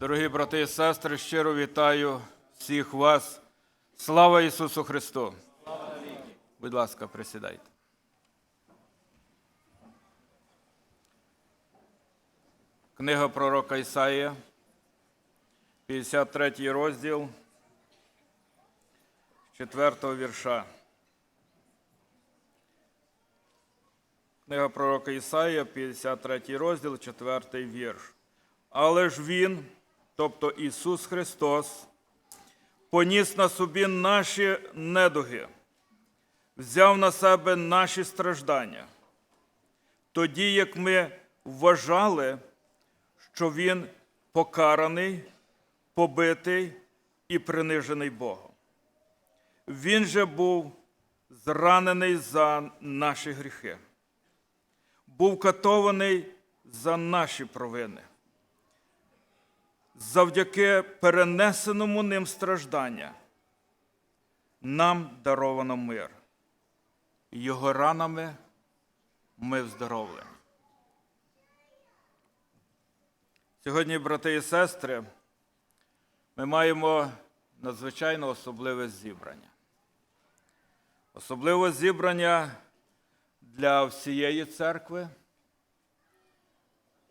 Дорогі брати і сестри, щиро вітаю всіх вас. Слава Ісусу Христу! Будь ласка, присідайте. Книга пророка Ісаїя, 53 розділ, 4 вірша. Книга пророка Ісаїя, 53 розділ, 4 вірш. Але ж Він, тобто Ісус Христос, поніс на собі наші недуги, взяв на себе наші страждання, тоді як ми вважали, що Він покараний, побитий і принижений Богом. Він же був зранений за наші гріхи, був катований за наші провини завдяки перенесеному ним страждання нам даровано мир. Його ранами ми вздоровлені. Сьогодні, брати і сестри, ми маємо надзвичайно особливе зібрання. Особливе зібрання для всієї церкви.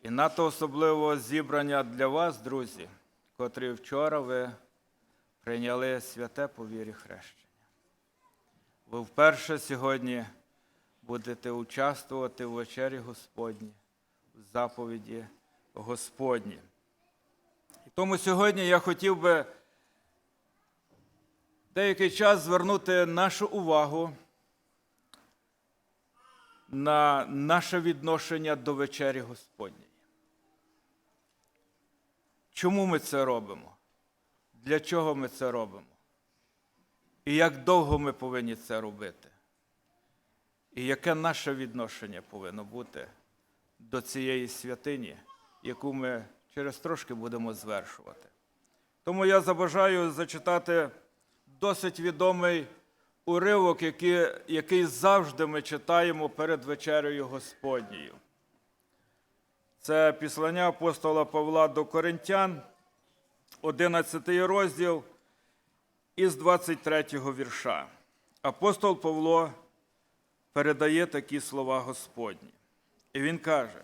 І надто особливо зібрання для вас, друзі, котрі вчора ви прийняли святе по вірі хрещення. Ви вперше сьогодні будете участвувати в вечері Господній, в заповіді Господні. І тому сьогодні я хотів би деякий час звернути нашу увагу на наше відношення до вечері Господньої. Чому ми це робимо? Для чого ми це робимо? І як довго ми повинні це робити? І яке наше відношення повинно бути до цієї святині, яку ми через трошки будемо звершувати? Тому я забажаю зачитати досить відомий уривок, який, який завжди ми читаємо перед вечерею Господньою. Це післання апостола Павла до Коринтян, 11 розділ із 23 вірша. Апостол Павло передає такі слова Господні. І він каже: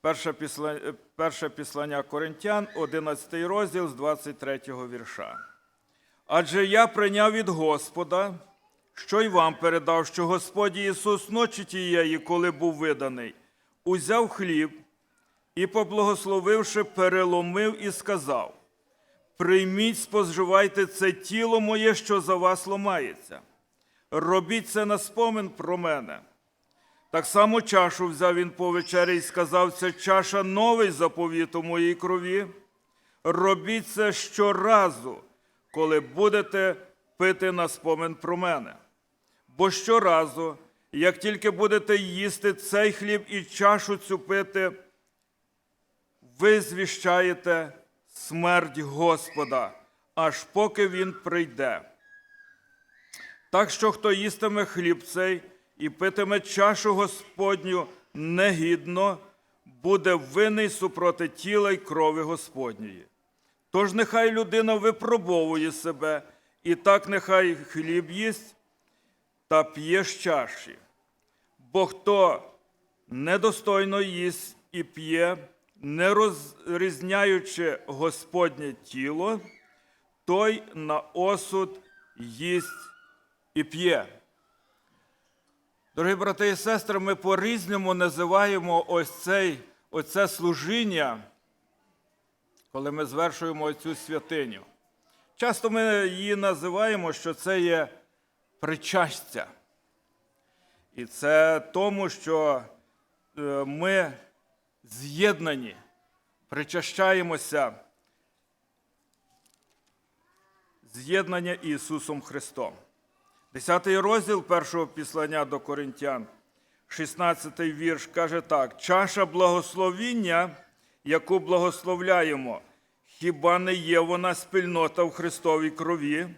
перше післання, перше післання Коринтян, 11 розділ з 23 вірша. Адже я прийняв від Господа, що й вам передав, що Господь Ісус ночі тієї, коли був виданий, узяв хліб і, поблагословивши, переломив і сказав: Прийміть, споживайте це тіло моє, що за вас ломається. Робіть це на спомин про мене. Так само чашу взяв він по вечері і сказав: це чаша новий заповіт у моїй крові. Робіть це щоразу, коли будете пити на спомин про мене. Бо щоразу, як тільки будете їсти цей хліб і чашу цю пити, ви звіщаєте смерть Господа, аж поки Він прийде. Так що хто їстиме хліб цей і питиме чашу Господню негідно, буде винний супроти тіла й крові Господньої. Тож нехай людина випробовує себе, і так нехай хліб їсть та п'є чаші. Бо хто недостойно їсть і п'є, не розрізняючи Господнє тіло, той на осуд їсть і п'є. Дорогі брати і сестри, ми по-різному називаємо ось цей, оце служіння, коли ми звершуємо цю святиню. Часто ми її називаємо, що це є причастя. І це тому, що е, ми з'єднані, причащаємося з'єднання Ісусом Христом. Десятий розділ першого післання до Коринтян, 16 вірш, каже так: чаша благословіння, яку благословляємо, хіба не є вона спільнота в Христовій крові?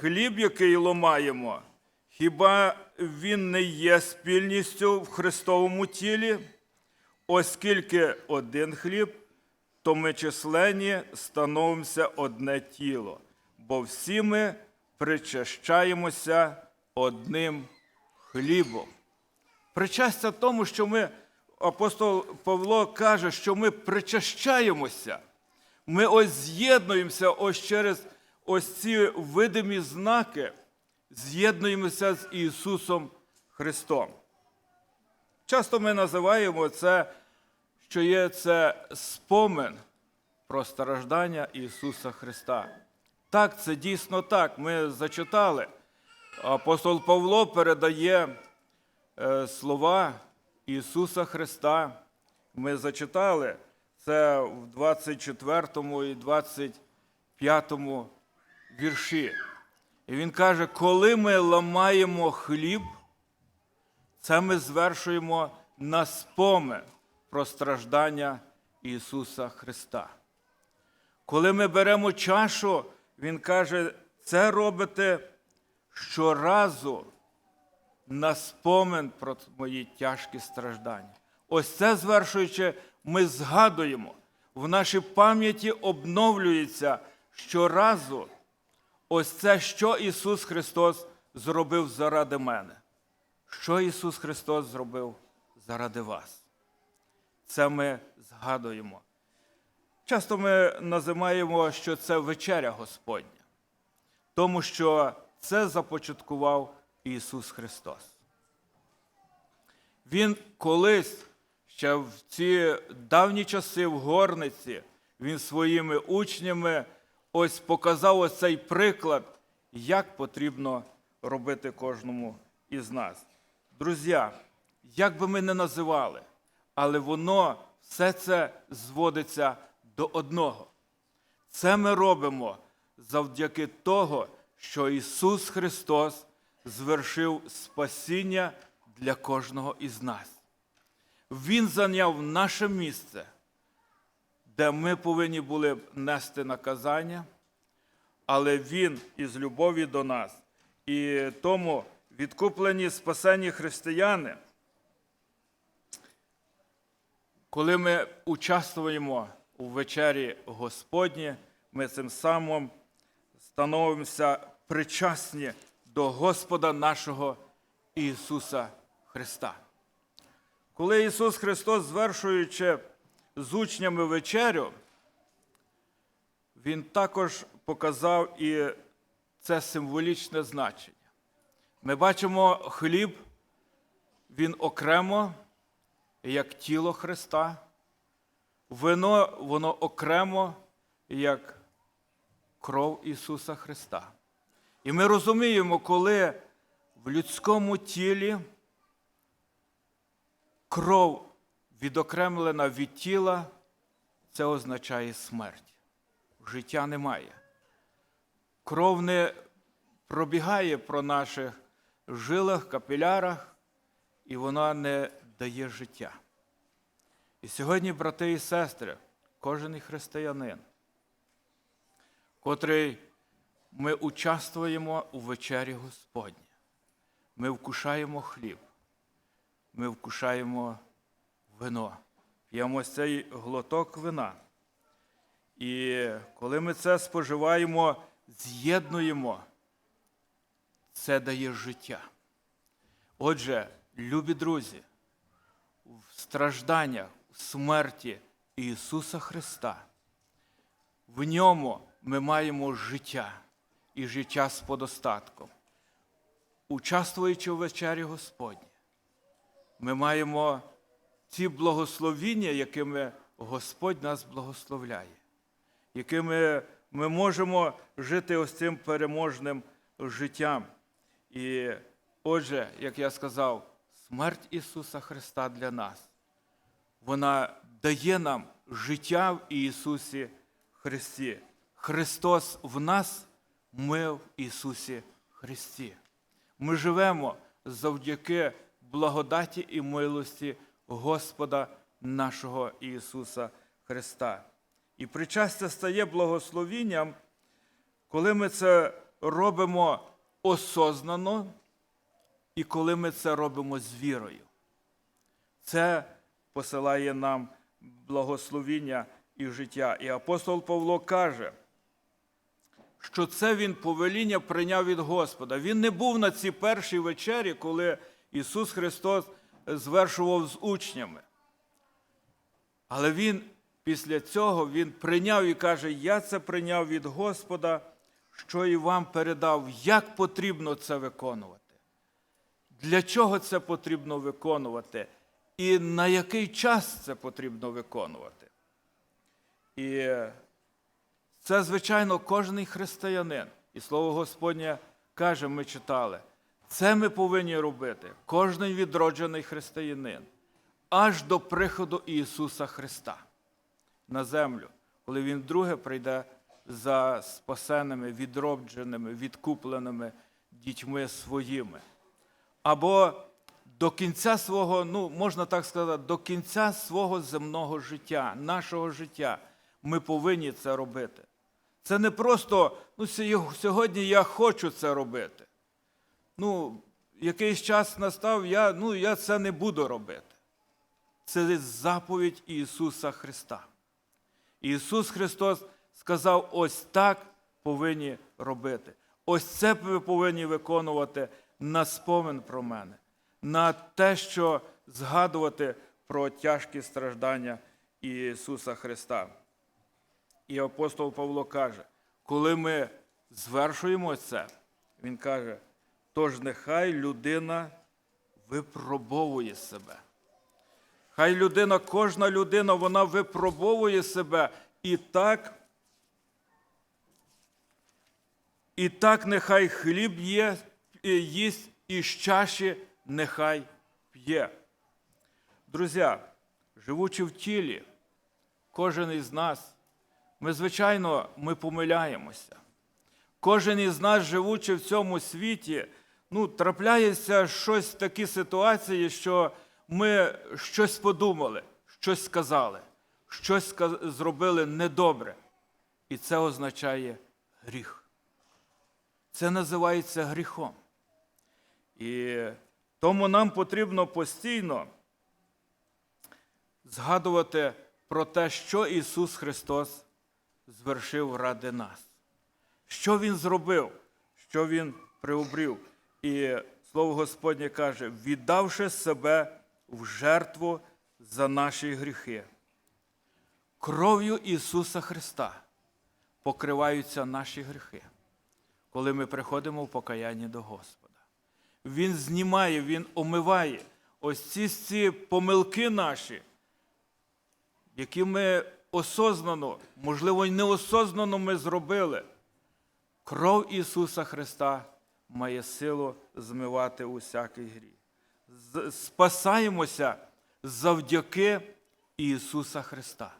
Хліб, який ломаємо, хіба він не є спільністю в Христовому тілі? Оскільки один хліб, то ми численні становимося одне тіло, бо всі ми причащаємося одним хлібом. Причастя тому, що ми, апостол Павло каже, що ми причащаємося. Ми ось з'єднуємося ось через ось ці видимі знаки, з'єднуємося з Ісусом Христом. Часто ми називаємо це, що є це спомин про страждання Ісуса Христа. Так, це дійсно так. Ми зачитали. Апостол Павло передає е, слова Ісуса Христа. Ми зачитали це в 24 і 25 вірші. І він каже, коли ми ламаємо хліб, це ми звершуємо на спомин про страждання Ісуса Христа. Коли ми беремо чашу, Він каже, це робите щоразу на спомин про мої тяжкі страждання. Ось це звершуючи, ми згадуємо, в нашій пам'яті обновлюється щоразу ось це, що Ісус Христос зробив заради мене. Що Ісус Христос зробив заради вас? Це ми згадуємо. Часто ми називаємо, що це вечеря Господня, тому що це започаткував Ісус Христос. Він колись, ще в ці давні часи в горниці, він своїми учнями ось показав ось цей приклад, як потрібно робити кожному із нас. Друзі, як би ми не називали, але воно все це зводиться до одного. Це ми робимо завдяки того, що Ісус Христос звершив спасіння для кожного із нас. Він зайняв наше місце, де ми повинні були б нести наказання, але Він із любові до нас. І тому відкуплені спасені християни, коли ми участвуємо у вечері Господні, ми цим самим становимося причасні до Господа нашого Ісуса Христа. Коли Ісус Христос, звершуючи з учнями вечерю, Він також показав і це символічне значення. Ми бачимо хліб, він окремо, як тіло Христа, вино, воно окремо, як кров Ісуса Христа. І ми розуміємо, коли в людському тілі кров відокремлена від тіла, це означає смерть. Життя немає. Кров не пробігає про наших жилах, капілярах, і вона не дає життя. І сьогодні, брати і сестри, кожен християнин, котрий ми участвуємо у вечері Господні, ми вкушаємо хліб, ми вкушаємо вино, п'ємо цей глоток вина. І коли ми це споживаємо, з'єднуємо, це дає життя. Отже, любі друзі, в стражданнях, в смерті Ісуса Христа, в ньому ми маємо життя і життя з подостатком. Участвуючи у вечері Господні, ми маємо ті благословіння, якими Господь нас благословляє, якими ми можемо жити ось цим переможним життям. І отже, як я сказав, смерть Ісуса Христа для нас, вона дає нам життя в Ісусі Христі. Христос в нас, ми в Ісусі Христі. Ми живемо завдяки благодаті і милості Господа нашого Ісуса Христа. І причастя стає благословінням, коли ми це робимо осознано і коли ми це робимо з вірою. Це посилає нам благословіння і життя. І апостол Павло каже, що це він повеління прийняв від Господа. Він не був на цій першій вечері, коли Ісус Христос звершував з учнями. Але Він після цього він прийняв і каже: Я це прийняв від Господа, що і вам передав, як потрібно це виконувати. Для чого це потрібно виконувати? І на який час це потрібно виконувати? І це, звичайно, кожен християнин. І слово Господнє каже, ми читали, це ми повинні робити, кожен відроджений християнин, аж до приходу Ісуса Христа на землю, коли Він вдруге прийде за спасеними, відродженими, відкупленими дітьми своїми. Або до кінця свого, ну, можна так сказати, до кінця свого земного життя, нашого життя, ми повинні це робити. Це не просто ну, сьогодні я хочу це робити. Ну, якийсь час настав, я, ну, я це не буду робити. Це заповідь Ісуса Христа. Ісус Христос сказав: ось так повинні робити. Ось це ви повинні виконувати на спомин про мене, на те, що згадувати про тяжкі страждання Ісуса Христа. І апостол Павло каже, коли ми звершуємо це, він каже, тож нехай людина випробовує себе. Хай людина, кожна людина, вона випробовує себе і так, і так нехай хліб є, їсть, і з чаші нехай п'є. Друзі, живучи в тілі, кожен із нас, ми, звичайно, ми помиляємося. Кожен із нас, живучи в цьому світі, ну, трапляється щось такі ситуації, що ми щось подумали, щось сказали, щось зробили недобре. І це означає гріх. Це називається гріхом. І тому нам потрібно постійно згадувати про те, що Ісус Христос звершив ради нас. Що Він зробив, що Він приобрів. І Слово Господнє каже, віддавши себе в жертву за наші гріхи. Кров'ю Ісуса Христа покриваються наші гріхи, коли ми приходимо в покаянні до Господа. Він знімає, Він омиває ось ці, ці помилки наші, які ми осознано, можливо, й неосознано ми зробили. Кров Ісуса Христа має силу змивати усякий гріх. Спасаємося завдяки Ісуса Христа.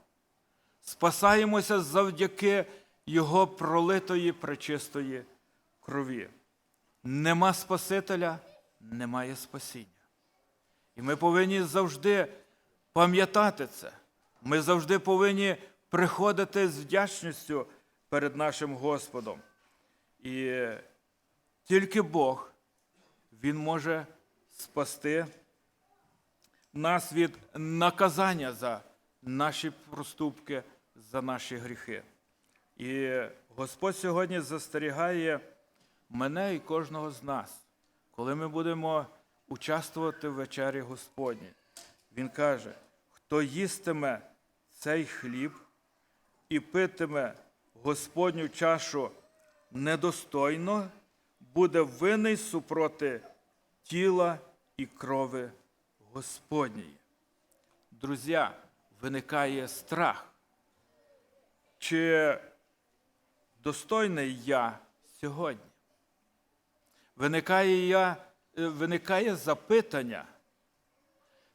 Спасаємося завдяки Його пролитої пречистої крові. Нема Спасителя, немає спасіння. І ми повинні завжди пам'ятати це. Ми завжди повинні приходити з вдячністю перед нашим Господом. І тільки Бог, Він може спасти нас від наказання за наші проступки, за наші гріхи. І Господь сьогодні застерігає мене і кожного з нас, коли ми будемо участвувати в вечері Господній. Він каже: хто їстиме цей хліб і питиме Господню чашу недостойно, буде винний супроти тіла і крови Господньої. Друзі, виникає страх. Чи достойний я сьогодні? Виникає, я, е, виникає запитання,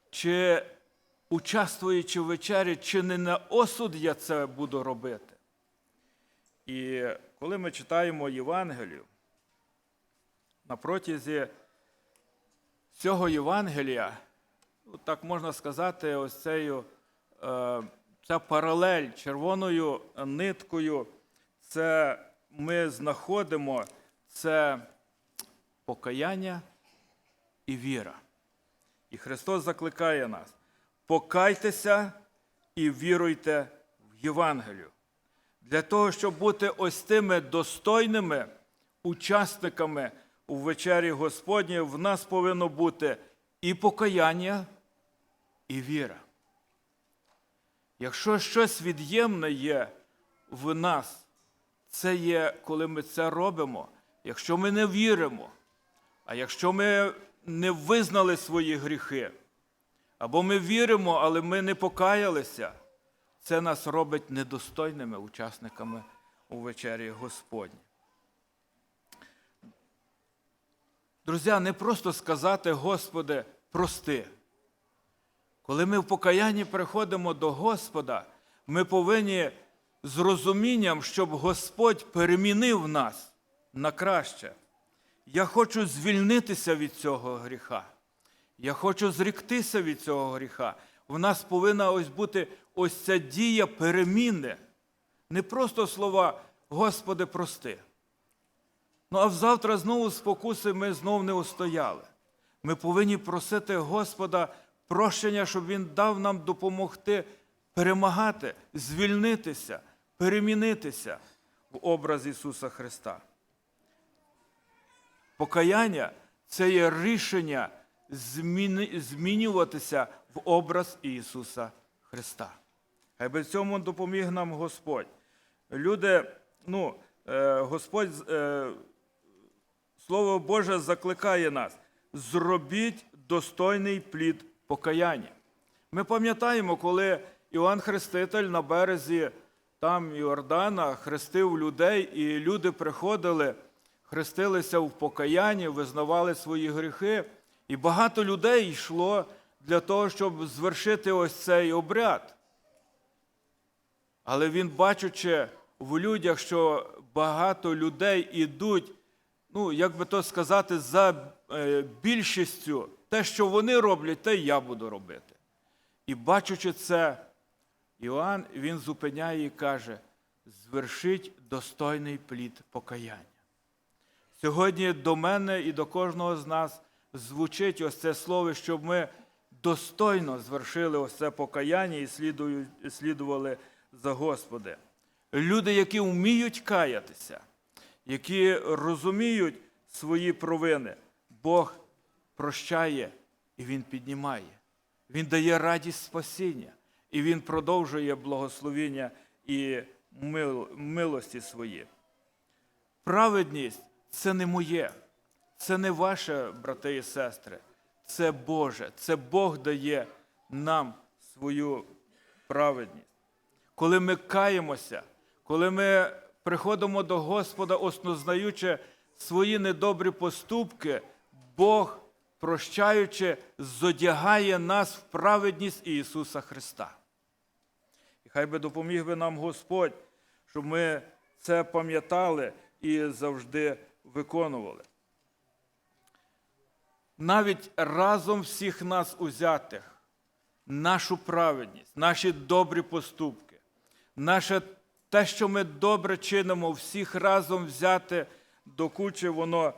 чи участвуючи в вечері, чи не на осуд я це буду робити? І коли ми читаємо Євангелію, на протязі цього Євангелія, ну, так можна сказати, ось цею, е, ця паралель червоною ниткою, це ми знаходимо це покаяння і віра. І Христос закликає нас: покайтеся і віруйте в Євангелію. Для того, щоб бути ось тими достойними учасниками у вечері Господній, в нас повинно бути і покаяння, і віра. Якщо щось від'ємне є в нас, це є, коли ми це робимо, якщо ми не віримо, а якщо ми не визнали свої гріхи, або ми віримо, але ми не покаялися, це нас робить недостойними учасниками у вечері Господній. Друзі, не просто сказати, Господи, прости. Коли ми в покаянні приходимо до Господа, ми повинні з розумінням, щоб Господь перемінив нас на краще. Я хочу звільнитися від цього гріха. Я хочу зріктися від цього гріха. В нас повинна ось бути ось ця дія переміни. Не просто слова Господи, прости. Ну а завтра знову спокуси ми знов не устояли. Ми повинні просити Господа прощення, щоб Він дав нам допомогти перемагати, звільнитися, перемінитися в образ Ісуса Христа. Покаяння це є рішення змінюватися в образ Ісуса Христа. Хай би цьому допоміг нам Господь. Люди, ну, е, Господь, е, Слово Боже закликає нас: зробіть достойний плід покаяння. Ми пам'ятаємо, коли Іоанн Хреститель на березі там Йордана хрестив людей, і люди приходили, хрестилися в покаянні, визнавали свої гріхи. І багато людей йшло для того, щоб звершити ось цей обряд. Але він, бачучи в людях, що багато людей ідуть, ну, як би то сказати, за е, більшістю, те, що вони роблять, те я буду робити. І бачучи це, Іоанн він зупиняє і каже: звершіть достойний плід покаяння. Сьогодні до мене і до кожного з нас звучить ось це слово, щоб ми достойно звершили ось це покаяння і слідували за Господи. Люди, які вміють каятися, які розуміють свої провини, Бог прощає і Він піднімає. Він дає радість спасіння, і Він продовжує благословіння і мил- милості свої. Праведність це не моє, це не ваше, брати і сестри, це Боже, це Бог дає нам свою праведність. Коли ми каємося, коли ми приходимо до Господа, оснознаючи свої недобрі поступки, Бог, прощаючи, зодягає нас в праведність Ісуса Христа. І хай би допоміг би нам Господь, щоб ми це пам'ятали і завжди виконували. Навіть разом всіх нас узятих, нашу праведність, наші добрі поступки, наше те, що ми добре чинимо, всіх разом взяти до кучі, воно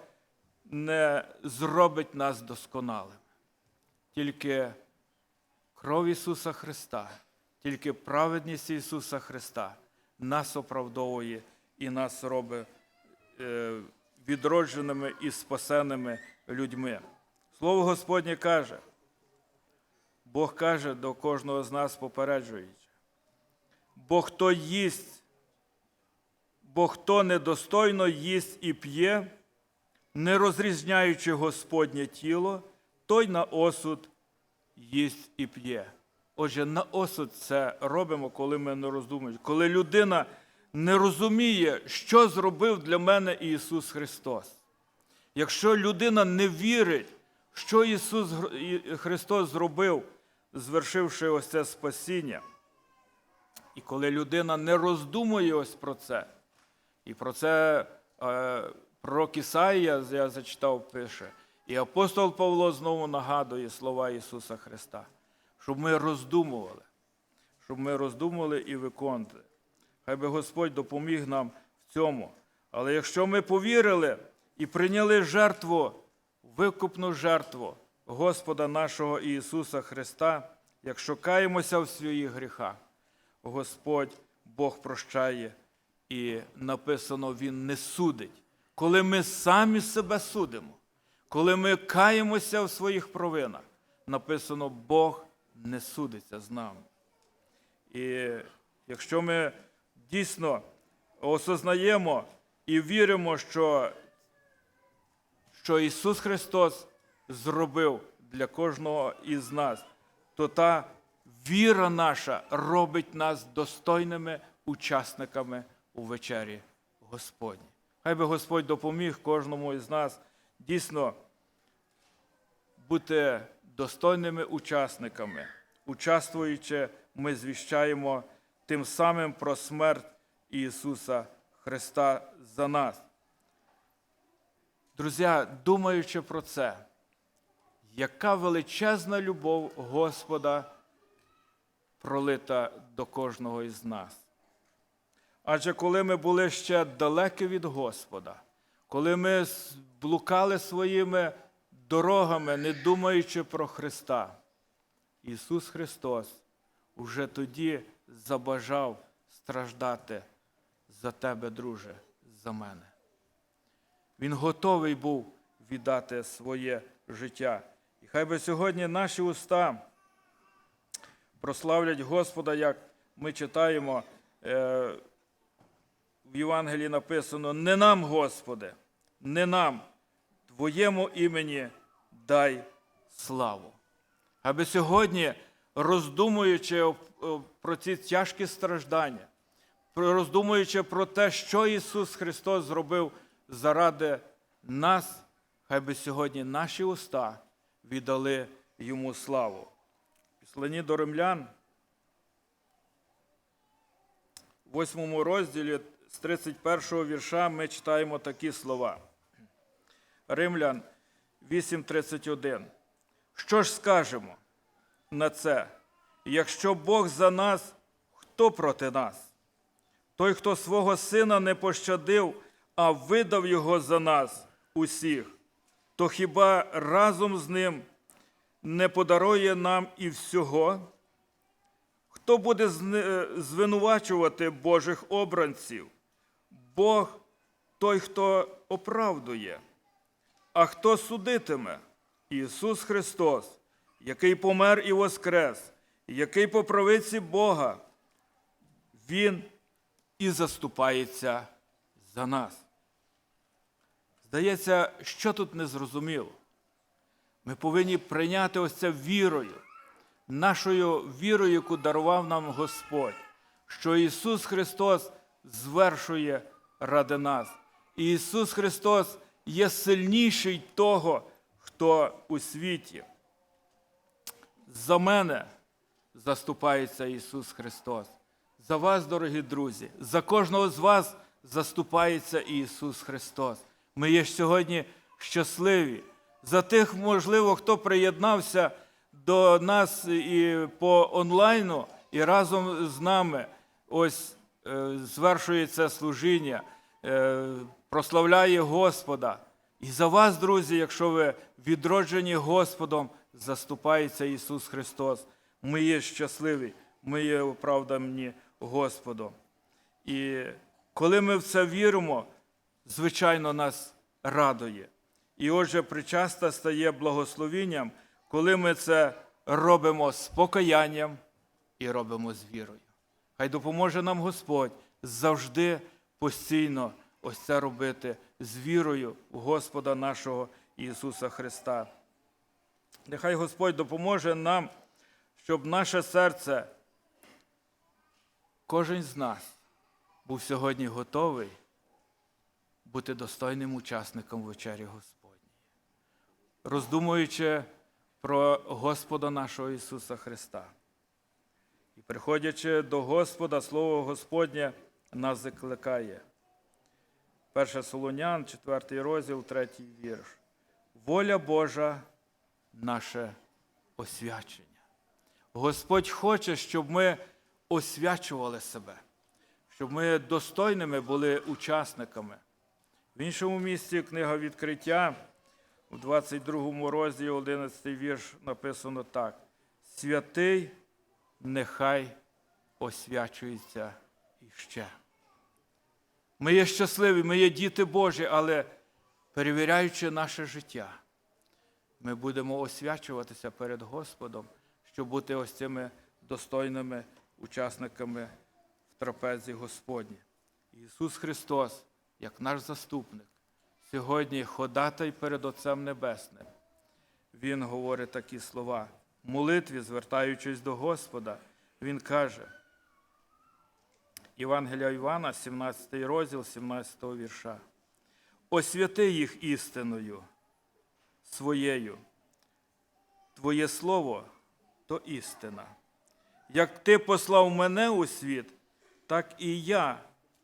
не зробить нас досконалими. Тільки кров Ісуса Христа, тільки праведність Ісуса Христа нас оправдовує і нас робить е, відродженими і спасеними людьми. Слово Господнє каже, Бог каже до кожного з нас попереджуючи, бо хто їсть, бо хто недостойно їсть і п'є, не розрізняючи Господнє тіло, той на осуд їсть і п'є. Отже, на осуд це робимо, коли ми не роздумуємо. Коли людина не розуміє, що зробив для мене Ісус Христос. Якщо людина не вірить, що Ісус Христос зробив, звершивши ось це спасіння, і коли людина не роздумує ось про це, і про це е, пророк Ісаїя, я зачитав, пише, і апостол Павло знову нагадує слова Ісуса Христа, щоб ми роздумували, щоб ми роздумували і виконували. Хай би Господь допоміг нам в цьому. Але якщо ми повірили і прийняли жертву, викупну жертву Господа нашого Ісуса Христа, якщо каємося в своїх гріхах, Господь Бог прощає, і написано, Він не судить. Коли ми самі себе судимо, коли ми каємося в своїх провинах, написано, Бог не судиться з нами. І якщо ми дійсно осознаємо і віримо, що, що Ісус Христос зробив для кожного із нас, то та віра наша робить нас достойними учасниками у вечері Господній. Хай би Господь допоміг кожному із нас дійсно бути достойними учасниками. Участвуючи, ми звіщаємо тим самим про смерть Ісуса Христа за нас. Друзі, думаючи про це, яка величезна любов Господа пролита до кожного із нас. Адже коли ми були ще далекі від Господа, коли ми блукали своїми дорогами, не думаючи про Христа, Ісус Христос уже тоді забажав страждати за тебе, друже, за мене. Він готовий був віддати своє життя. І хай би сьогодні наші уста прославлять Господа, як ми читаємо е, в Євангелії написано: не нам, Господи, не нам, Твоєму імені дай славу. Аби сьогодні, роздумуючи про ці тяжкі страждання, роздумуючи про те, що Ісус Христос зробив заради нас, хай би сьогодні наші уста віддали Йому славу. В Післанні до римлян, в восьмому розділі з 31 вірша ми читаємо такі слова. Римлян 8:31. Що ж скажемо на це? Якщо Бог за нас, хто проти нас? Той, хто свого сина не пощадив, а видав його за нас усіх, то хіба разом з ним не подарує нам і всього? Хто буде е, звинувачувати Божих обранців? Бог той, хто оправдує. А хто судитиме? Ісус Христос, який помер і воскрес, який по правиці Бога, Він і заступається за нас. Здається, що тут не зрозуміло. Ми повинні прийняти ось це вірою, нашою вірою, яку дарував нам Господь, що Ісус Христос звершує ради нас. І Ісус Христос є сильніший того, хто у світі. За мене заступається Ісус Христос. За вас, дорогі друзі, за кожного з вас заступається Ісус Христос. Ми є сьогодні щасливі. За тих, можливо, хто приєднався до нас і по онлайну, і разом з нами ось звершує це служіння, е, прославляє Господа. І за вас, друзі, якщо ви відроджені Господом, заступається Ісус Христос. Ми є щасливі, ми є оправдані Господом. І коли ми в це віримо, звичайно, нас радує. І отже, причаста стає благословінням, коли ми це робимо з покаянням і робимо з вірою. Хай допоможе нам Господь завжди постійно ось це робити з вірою в Господа нашого Ісуса Христа. Нехай Господь допоможе нам, щоб наше серце, кожен з нас, був сьогодні готовий бути достойним учасником вечері Господньої. Роздумуючи про Господа нашого Ісуса Христа. Приходячи до Господа, Слово Господнє нас закликає. 1 Солонян, 4 розділ, 3 вірш. Воля Божа наше освячення. Господь хоче, щоб ми освячували себе, щоб ми достойними були учасниками. В іншому місці книга відкриття, у 22 розділі, 11 вірш, написано так: Святий нехай освячується і ще. Ми є щасливі, ми є діти Божі, але перевіряючи наше життя, ми будемо освячуватися перед Господом, щоб бути ось цими достойними учасниками в трапезі Господні. Ісус Христос, як наш заступник, сьогодні ходатай перед Отцем Небесним. Він говорить такі слова. Молитві, звертаючись до Господа, Він каже, Євангелія Івана, 17 розділ, 17 вірша. Освяти їх істиною своєю. Твоє слово то істина. Як ти послав мене у світ, так і я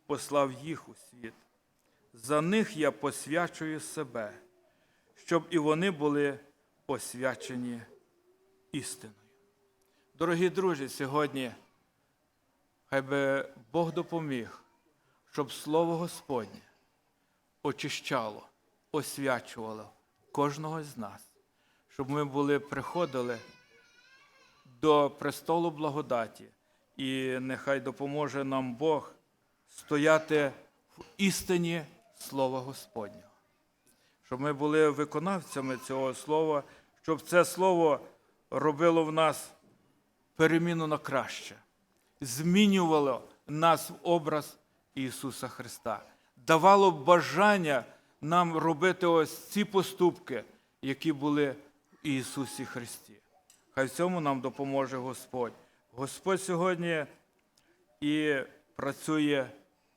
послав їх у світ. За них я посвячую себе, щоб і вони були освячені істиною. Дорогі друзі, сьогодні хай би Бог допоміг, щоб Слово Господнє очищало, освячувало кожного з нас, щоб ми були, приходили до престолу благодаті, і нехай допоможе нам Бог стояти в істині Слова Господнього. Щоб ми були виконавцями цього слова, щоб це слово робило в нас переміну на краще, змінювало нас в образ Ісуса Христа, давало бажання нам робити ось ці поступки, які були в Ісусі Христі. Хай в цьому нам допоможе Господь. Господь сьогодні і працює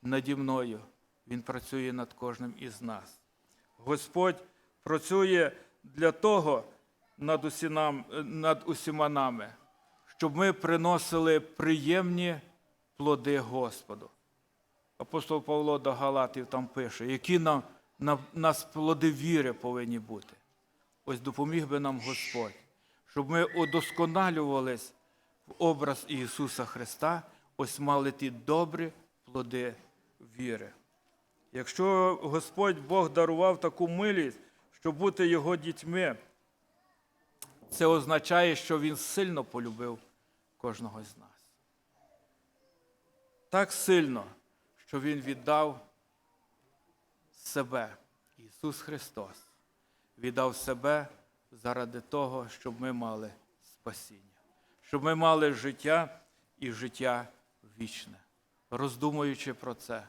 наді мною. Він працює над кожним із нас. Господь працює для того над, усі нам, над усіма нами, щоб ми приносили приємні плоди Господу. Апостол Павло до Галатів там пише, які нам, на, нас плоди віри повинні бути. Ось допоміг би нам Господь, щоб ми удосконалювались в образ Ісуса Христа, ось мали ті добрі плоди віри. Якщо Господь Бог дарував таку милість, щоб бути Його дітьми, це означає, що Він сильно полюбив кожного з нас. Так сильно, що Він віддав себе, Ісус Христос, віддав себе заради того, щоб ми мали спасіння, щоб ми мали життя і життя вічне. Роздумуючи про це,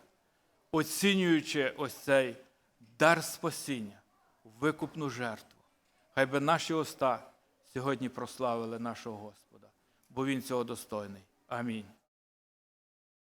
оцінюючи ось цей дар спасіння, викупну жертву, хай би наші уста сьогодні прославили нашого Господа, бо Він цього достойний. Амінь.